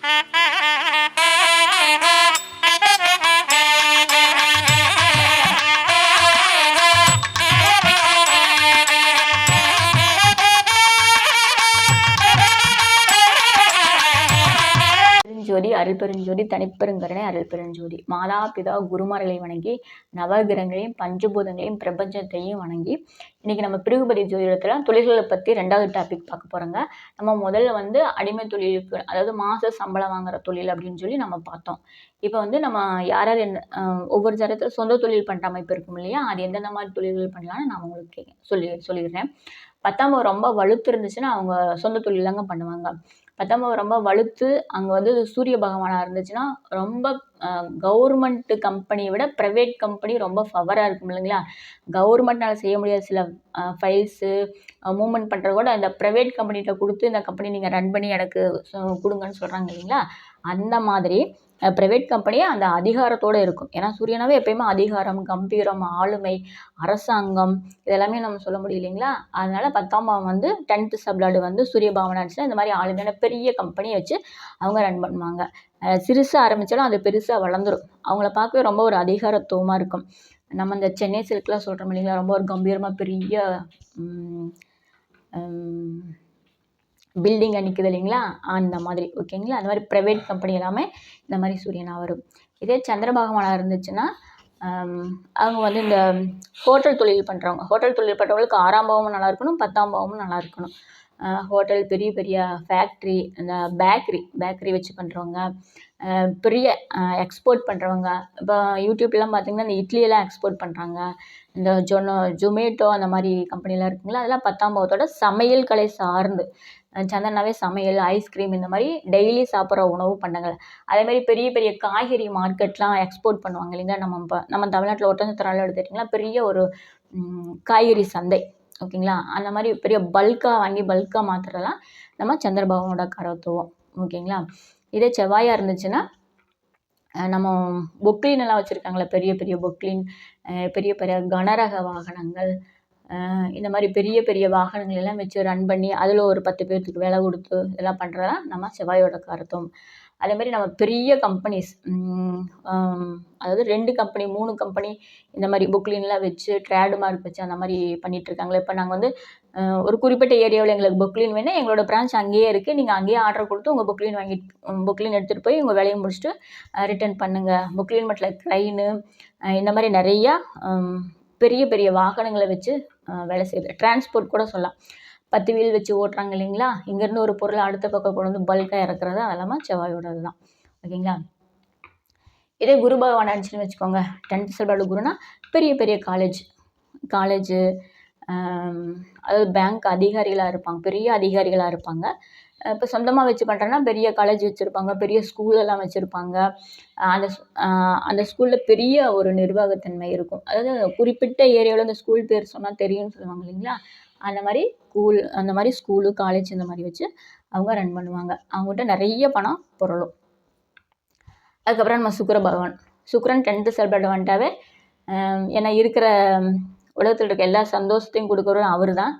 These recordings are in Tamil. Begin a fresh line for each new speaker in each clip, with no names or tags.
Ha ha ha! ஜோதி அருள்பெருஞ்சோதி தனிப்பெருங்கருணை அருள்பெருஞ்சோதி மாதா பிதா குருமார்களை வணங்கி நவகிரகங்களையும் பஞ்சபூதங்களையும் பிரபஞ்சத்தையும் வணங்கி இன்றைக்கி நம்ம பிருகுபதி ஜோதிடத்தில் தொழில்களை பற்றி ரெண்டாவது டாபிக் பார்க்க போகிறோங்க நம்ம முதல்ல வந்து அடிமை தொழிலுக்கு அதாவது மாத சம்பளம் வாங்குற தொழில் அப்படின்னு சொல்லி நம்ம பார்த்தோம். இப்போ வந்து நம்ம யார் யார் என்ன ஒவ்வொரு ஜாதகத்தில் சொந்த தொழில் பண்ணுற அமைப்பு இருக்கும் இல்லையா? அது எந்தெந்த மாதிரி தொழில்கள் பண்ணலான்னு நான் உங்களுக்கு சொல்லி சொல்லிடுறேன். பத்தாம் ரொம்ப வலுத்து இருந்துச்சுன்னா அவங்க சொந்த தொழில் தாங்க பண்ணுவாங்க. பத்தாம் ரொம்ப வலுத்து அங்கே வந்து சூரிய பகவானாக இருந்துச்சுன்னா ரொம்ப கவர்மெண்ட்டு கம்பெனியை விட ப்ரைவேட் கம்பெனி ரொம்ப ஃபவராக இருக்கும் இல்லைங்களா? கவர்மெண்ட்னால் செய்ய முடியாத சில ஃபைல்ஸு மூமெண்ட் பண்ணுறது கூட அந்த ப்ரைவேட் கம்பெனிகிட்ட கொடுத்து இந்த கம்பெனி நீங்கள் ரன் பண்ணி எனக்கு கொடுங்கன்னு சொல்கிறாங்க இல்லைங்களா? அந்த மாதிரி ப்ரைவேட் கம்பெனியே அந்த அதிகாரத்தோடு இருக்கும். ஏன்னா சூரியனாவே எப்பயுமே அதிகாரம் கம்பீரம் ஆளுமை அரசாங்கம் இதெல்லாமே நம்ம சொல்ல முடியும் இல்லைங்களா? அதனால் பத்தாம் பாவம் வந்து டென்த்து சப்ளாடு வந்து சூரிய பாவனை இருந்துச்சுன்னா இந்த மாதிரி ஆளுமையான பெரிய கம்பெனியை வச்சு அவங்க ரன் பண்ணுவாங்க. சிறுசாக ஆரம்பித்தாலும் அது பெருசாக வளர்ந்துடும் அவங்கள பார்க்கவே ரொம்ப ஒரு அதிகாரத்துவமாக இருக்கும். நம்ம இந்த சென்னை சில்க்லாம் சொல்கிறோம் இல்லைங்களா? ரொம்ப ஒரு கம்பீரமாக பெரிய பில்டிங் நிற்குது இல்லைங்களா? அந்த மாதிரி. ஓகேங்களா அந்த மாதிரி ப்ரைவேட் கம்பெனி எல்லாமே இந்த மாதிரி சூரியனாக வரும். இதே சந்திரபகவானாக இருந்துச்சுன்னா அவங்க வந்து இந்த ஹோட்டல் தொழில் பண்ணுறவங்க ஹோட்டல் தொழில் பண்ணுறவங்களுக்கு ஆறாம் பாவமும் நல்லா இருக்கணும் பத்தாம் பாவமும் நல்லா இருக்கணும். ஹோட்டல் பெரிய பெரிய ஃபேக்ட்ரி இந்த பேக்கரி பேக்கரி வச்சு பண்ணுறவங்க பெரிய எக்ஸ்போர்ட் பண்ணுறவங்க இப்போ யூடியூப்லாம் பார்த்திங்கன்னா இந்த இட்லியெல்லாம் எக்ஸ்போர்ட் பண்ணுறாங்க இந்த ஜொனோ ஜொமேட்டோ அந்த மாதிரி கம்பெனிலாம் இருக்குங்களா அதெல்லாம் பத்தாம் பாவத்தோட சமையல் கலை சார்ந்து சந்தனாவே சமையல் ஐஸ்கிரீம் இந்த மாதிரி டெய்லி சாப்பிட்ற உணவு பண்டங்கள் அதேமாதிரி பெரிய பெரிய காய்கறி மார்க்கெட்லாம் எக்ஸ்போர்ட் பண்ணுவாங்க இல்லைங்களா நம்ம இப்போ நம்ம தமிழ்நாட்டில் ஒட்டஞ்சத்திரால எடுத்துக்கிட்டிங்கன்னா பெரிய ஒரு காய்கறி சந்தை. ஓகேங்களா? அந்த மாதிரி பெரிய பல்காக வாங்கி பல்காக மாத்திரலாம் நம்ம சந்திரபாபுனோட கரத்துவம். ஓகேங்களா? இதே செவ்வாயாக இருந்துச்சுன்னா நம்ம பொக்லின் எல்லாம் வச்சுருக்காங்களே பெரிய பெரிய பொக்லின் பெரிய பெரிய கனரக வாகனங்கள் இந்த மாதிரி பெரிய பெரிய வாகனங்கள் எல்லாம் வச்சு ரன் பண்ணி அதில் ஒரு பத்து பேர்த்துக்கு வேலை கொடுத்து இதெல்லாம் பண்ணுறதா நம்ம செவ்வாயோட கருத்தும். அதே மாதிரி நம்ம பெரிய கம்பெனிஸ் அதாவது ரெண்டு கம்பெனி மூணு கம்பெனி இந்த மாதிரி புக்லின்லாம் வச்சு ட்ரேடு மார்க் வச்சு அந்த மாதிரி பண்ணிகிட்ருக்காங்களே இப்போ நாங்கள் வந்து ஒரு குறிப்பிட்ட ஏரியாவில் எங்களுக்கு புக்லின் வேணும் எங்களோட பிரான்ச் அங்கேயே இருக்குது நீங்கள் அங்கேயே ஆர்டர் கொடுத்து உங்கள் புக்லின் வாங்கிட்டு புக்லின் எடுத்துகிட்டு போய் உங்கள் வேலையை முடிச்சுட்டு ரிட்டர்ன் பண்ணுங்கள் புக்லின் மட்டும் ட்ரெயின் இந்த மாதிரி நிறையா பெரிய பெரிய வாகனங்களை வச்சு வேலை செய்யுது. டிரான்ஸ்போர்ட் கூட சொல்லலாம். பத்து வீல் வச்சு ஓட்டுறாங்க இல்லைங்களா? இங்கேருந்து ஒரு பொருளை அடுத்த பக்கம் கொண்டு வந்து பல்காக இறக்குறது அதெல்லாம் செவ்வாயோடது தான். ஓகேங்களா? இதே குரு பகவான் அடிச்சுன்னு வச்சுக்கோங்க. டென்த் செல்வாடு குருனா பெரிய பெரிய காலேஜ் காலேஜு அதாவது பேங்க் அதிகாரிகளாக இருப்பாங்க. பெரிய அதிகாரிகளாக இருப்பாங்க. இப்போ சொந்தமாக வச்சு பண்ணுறேன்னா பெரிய காலேஜ் வச்சுருப்பாங்க பெரிய ஸ்கூலெல்லாம் வச்சுருப்பாங்க. அந்த அந்த ஸ்கூலில் பெரிய ஒரு நிர்வாகத்தன்மை இருக்கும். அதாவது குறிப்பிட்ட ஏரியாவில் அந்த ஸ்கூல் பேர் சொன்னால் தெரியும்னு சொல்லுவாங்க இல்லைங்களா? அந்த மாதிரி ஸ்கூல் அந்த மாதிரி ஸ்கூலு காலேஜ் இந்த மாதிரி வச்சு அவங்க ரன் பண்ணுவாங்க. அவங்ககிட்ட நிறைய பணம் பொருளும். அதுக்கப்புறம் நம்ம சுக்கர பகவான். சுக்கரன் டென்த்து செலிப்ரேட் வந்துட்டாவே ஏன்னா இருக்கிற உலகத்தில் இருக்க எல்லா சந்தோஷத்தையும் கொடுக்குறவரும் அவர் தான்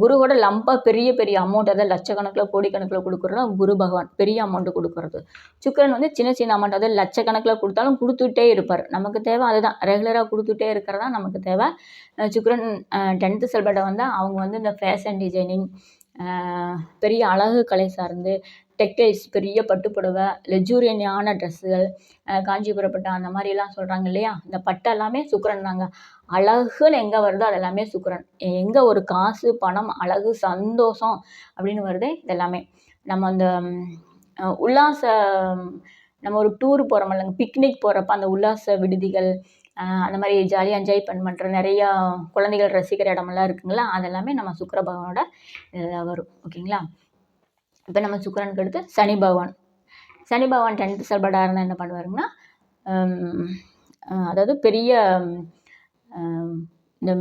குருவோட லம்பாக பெரிய பெரிய அமௌண்ட் அதாவது லட்சக்கணக்கில் கோடிக்கணக்கில் கொடுக்குறோம் குரு பகவான் பெரிய அமௌண்ட்டு கொடுக்குறது. சுக்கரன் வந்து சின்ன சின்ன அமௌண்ட் அதாவது லட்சக்கணக்கில் கொடுத்தாலும் கொடுத்துட்டே இருப்பார். நமக்கு தேவை அதுதான். ரெகுலராக கொடுத்துட்டே இருக்கிறதா நமக்கு தேவை. சுக்கரன் டென்த்து செல்பட்டை வந்தால் அவங்க வந்து இந்த ஃபேஷன் டிசைனிங் பெரிய அழகு கலை சார்ந்து டெக்டைல்ஸ் பெரிய பட்டு புடவை லெஜூரியனான ட்ரெஸ்ஸுகள் காஞ்சிபுரம் பட்டு அந்த மாதிரிலாம் சொல்கிறாங்க இல்லையா? இந்த பட்டு எல்லாமே சுக்கரன் தாங்க அழகுன்னு எங்கே வருதோ அது எல்லாமே சுக்கரன். எங்கே ஒரு காசு பணம் அழகு சந்தோஷம் அப்படின்னு வருது இதெல்லாமே நம்ம அந்த உல்லாச நம்ம ஒரு டூர் போகிறோம் இல்லைங்க பிக்னிக் போகிறப்ப அந்த உல்லாச விடுதிகள் அந்த மாதிரி ஜாலியாக என்ஜாய் பண்ண பண்ணுற நிறையா குழந்தைகள் ரசிக்கிற இடமெல்லாம் இருக்குங்களா? அதெல்லாமே நம்ம சுக்கர பகவானோட வரும். ஓகேங்களா? இப்போ நம்ம சுக்கரனுக்கு அடுத்து சனி பகவான். சனி பகவான் டென்த்து செல்படாக இருந்தால் என்ன பண்ணுவாருங்கன்னா அதாவது பெரிய இந்த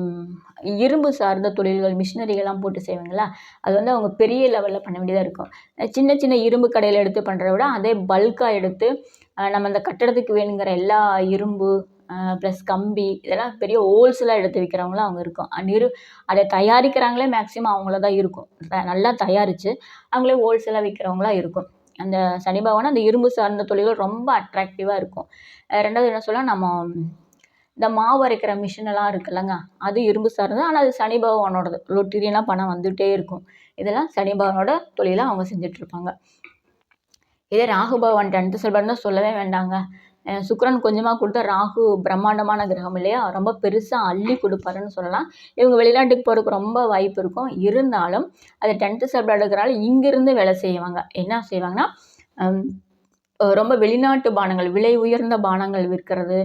இரும்பு சார்ந்த தொழில்கள் மிஷினரிகள்லாம் போட்டு செய்வாங்களா அது வந்து அவங்க பெரிய லெவலில் பண்ண வேண்டியதாக இருக்கும். சின்ன சின்ன இரும்பு கடையில் எடுத்து பண்ணுறத விட அதே பல்காக எடுத்து நம்ம அந்த கட்டடத்துக்கு வேணுங்கிற எல்லா இரும்பு ப்ளஸ் கம்பி இதெல்லாம் பெரிய ஹோல்சேலாக எடுத்து விற்கிறவங்களும் அவங்க இருக்கும். நிறு அதை தயாரிக்கிறாங்களே மேக்ஸிமம் அவங்கள தான் இருக்கும். நல்லா தயாரித்து அவங்களே ஹோல்சேலாக விற்கிறவங்களா இருக்கும். அந்த சனி பகவான் அந்த இரும்பு சார்ந்த தொழில்கள் ரொம்ப அட்ராக்டிவாக இருக்கும். ரெண்டாவது என்ன சொல்ல நம்ம இந்த மாவு அரைக்கிற மிஷினெல்லாம் இருக்குல்லங்க அது இரும்பு சார்ந்தது. ஆனால் அது சனி பகவானோடது. லொட்டரியெல்லாம் பணம் வந்துகிட்டே இருக்கும். இதெல்லாம் சனி பகவானோட தொழிலாக அவங்க செஞ்சுட்டு இருப்பாங்க. இதே ராகு பகவான் டென்த்து செல்வம்னு சொல்லவே வேண்டாங்க. சுக்கரன் கொஞ்சமாக கொடுத்தா ராகு பிரம்மாண்டமான கிரகம் இல்லையா? ரொம்ப பெருசாக அள்ளி கொடுப்பாருன்னு சொல்லலாம். இவங்க வெளிநாட்டுக்கு போகிறதுக்கு ரொம்ப வாய்ப்பு இருக்கும். இருந்தாலும் அது டென்த்து செல்வம் எடுக்கிறனால இங்கிருந்து வேலை செய்வாங்க. என்ன செய்வாங்கன்னா ரொம்ப வெளிநாட்டு பானங்கள் விலை உயர்ந்த பானங்கள் விற்கிறது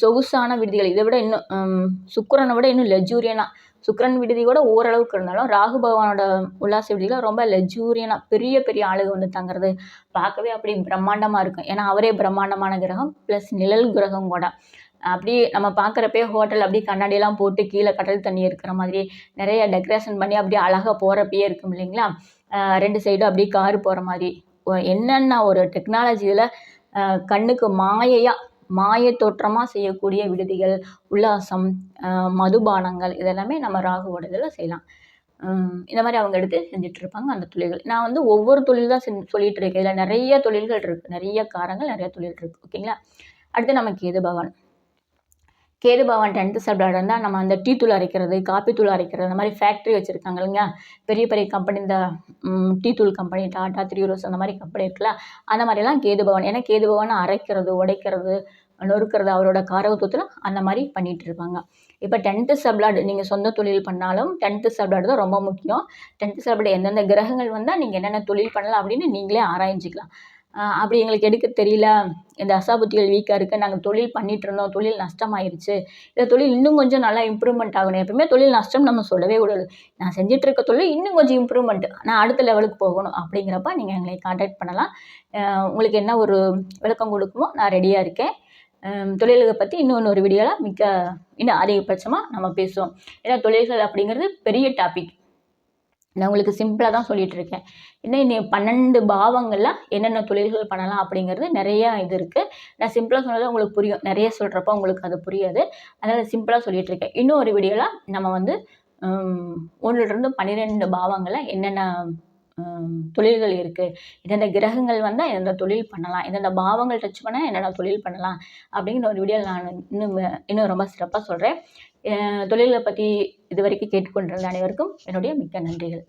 சொகுசான விடுதிகள். இதை விட இன்னும் சுக்கரனை விட இன்னும் லெஜூரியனாக சுக்கிரன் விடுதி கூட ஓரளவுக்கு இருந்தாலும் ராகு பகவானோட உல்லாச விடுதியில் ரொம்ப லெஜூரியனாக பெரிய பெரிய ஆளுக வந்து தங்குறது பார்க்கவே அப்படி பிரம்மாண்டமாக இருக்கும். ஏன்னா அவரே பிரம்மாண்டமான கிரகம் ப்ளஸ் நிழல் கிரகம் கூட. அப்படியே நம்ம பார்க்குறப்பே ஹோட்டல் அப்படியே கண்ணாடியெல்லாம் போட்டு கீழே கடல் தண்ணி இருக்கிற மாதிரி நிறைய டெக்கரேஷன் பண்ணி அப்படியே அழகாக போகிறப்பயே இருக்கும் இல்லைங்களா? ரெண்டு சைடும் அப்படியே கார் போகிற மாதிரி. என்னென்ன ஒரு டெக்னாலஜியில் கண்ணுக்கு மாயையாக மாய தோற்றமாக செய்யக்கூடிய விடுதிகள் உல்லாசம் மதுபானங்கள் இதெல்லாமே நம்ம ராகுவோட இதில் செய்யலாம். இந்த மாதிரி அவங்க எடுத்து செஞ்சுட்டு இருப்பாங்க அந்த தொழில்கள். நான் வந்து ஒவ்வொரு தொழில் தான் செஞ்சு சொல்லிட்டு இருக்கேன். இதில் நிறைய தொழில்கள் இருக்குது நிறைய காரங்கள் நிறைய தொழில் இருக்குது ஓகேங்களா? அடுத்து நமக்கு கேது பகவான்? கேதுபவன் டென்த்து சப்ளாட் இருந்தால் நம்ம அந்த டீ தூள் அரைக்கிறது காப்பி தூள் அரைக்கிறது அந்த மாதிரி ஃபேக்ட்ரி வச்சுருக்காங்க இல்லைங்க பெரிய பெரிய கம்பெனி இந்த டீ தூள் கம்பெனி டாடா த்ரீ ரோஸ் அந்த மாதிரி கம்பெனி இருக்குல்ல அந்த மாதிரிலாம் கேதுபவன் ஏன்னா கேதுபவன் அரைக்கிறது உடைக்கிறது நொறுக்கிறது அவரோட காரகத்துவத்தில் அந்த மாதிரி பண்ணிகிட்டு இருப்பாங்க. இப்போ டென்த்து சப்ளாட் நீங்கள் சொந்த தொழில் பண்ணாலும் டென்த்து சப்ளாட் தான் ரொம்ப முக்கியம். டென்த்து சப்ளாட் எந்தெந்த கிரகங்கள் வந்தால் நீங்கள் என்னென்ன தொழில் பண்ணலாம் அப்படின்னு நீங்களே ஆராய்ஞ்சிக்கலாம். அப்படி எங்களுக்கு எடுக்க தெரியல. இந்த அசாபுத்திகள் வீக்காக இருக்குது நாங்கள் தொழில் பண்ணிகிட்டு இருந்தோம். தொழில் நஷ்டமாயிருச்சு. இந்த தொழில் இன்னும் கொஞ்சம் நல்லா இம்ப்ரூவ்மெண்ட் ஆகணும். எப்பவுமே தொழில் நஷ்டம் நம்ம சொல்லவே கூடாது. நான் செஞ்சுட்டு இருக்க தொழில் இன்னும் கொஞ்சம் இம்ப்ரூவ்மெண்ட் நான் அடுத்த லெவலுக்கு போகணும் அப்படிங்கிறப்ப நீங்கள் எங்களை காண்டாக்ட் பண்ணலாம். உங்களுக்கு என்ன ஒரு விளக்கம் கொடுக்குமோ நான் ரெடியாக இருக்கேன். தொழில்களை பற்றி இன்னொன்று ஒரு வீடியோவில் மிக்க இன்னும் அதிகபட்சமாக நம்ம பேசுவோம். ஏன்னா தொழில்கள் அப்படிங்கிறது பெரிய டாபிக் நான் உங்களுக்கு சிம்பிளாக தான் சொல்லிட்டு இருக்கேன் இன்னும் இன்னும் பன்னெண்டு பாவங்களில் என்னென்ன தொழில்கள் பண்ணலாம் அப்படிங்கிறது நிறைய இது இருக்குது நான் சிம்பிளாக சொன்னது உங்களுக்கு புரியும். நிறைய சொல்கிறப்ப உங்களுக்கு அது புரியாது. அதனால் சிம்பிளாக சொல்லிட்டு இருக்கேன் இன்னும் ஒரு வீடியோவில் நம்ம வந்து ஒன்றுலேருந்து பன்னிரெண்டு பாவங்களில் என்னென்ன தொழில்கள் இருக்குது எந்தெந்த கிரகங்கள் வந்தால் எந்தெந்த தொழில் பண்ணலாம். எந்தெந்த பாவங்கள் டச் பண்ணால் என்னென்ன தொழில் பண்ணலாம். அப்படிங்கிற ஒரு வீடியோ நான் இன்னும் இன்னும் ரொம்ப சிறப்பாக சொல்கிறேன் தொழிலை பற்றி இதுவரைக்கும் கேட்டுக்கொண்டிருந்த அனைவருக்கும் என்னுடைய மிக்க நன்றிகள்.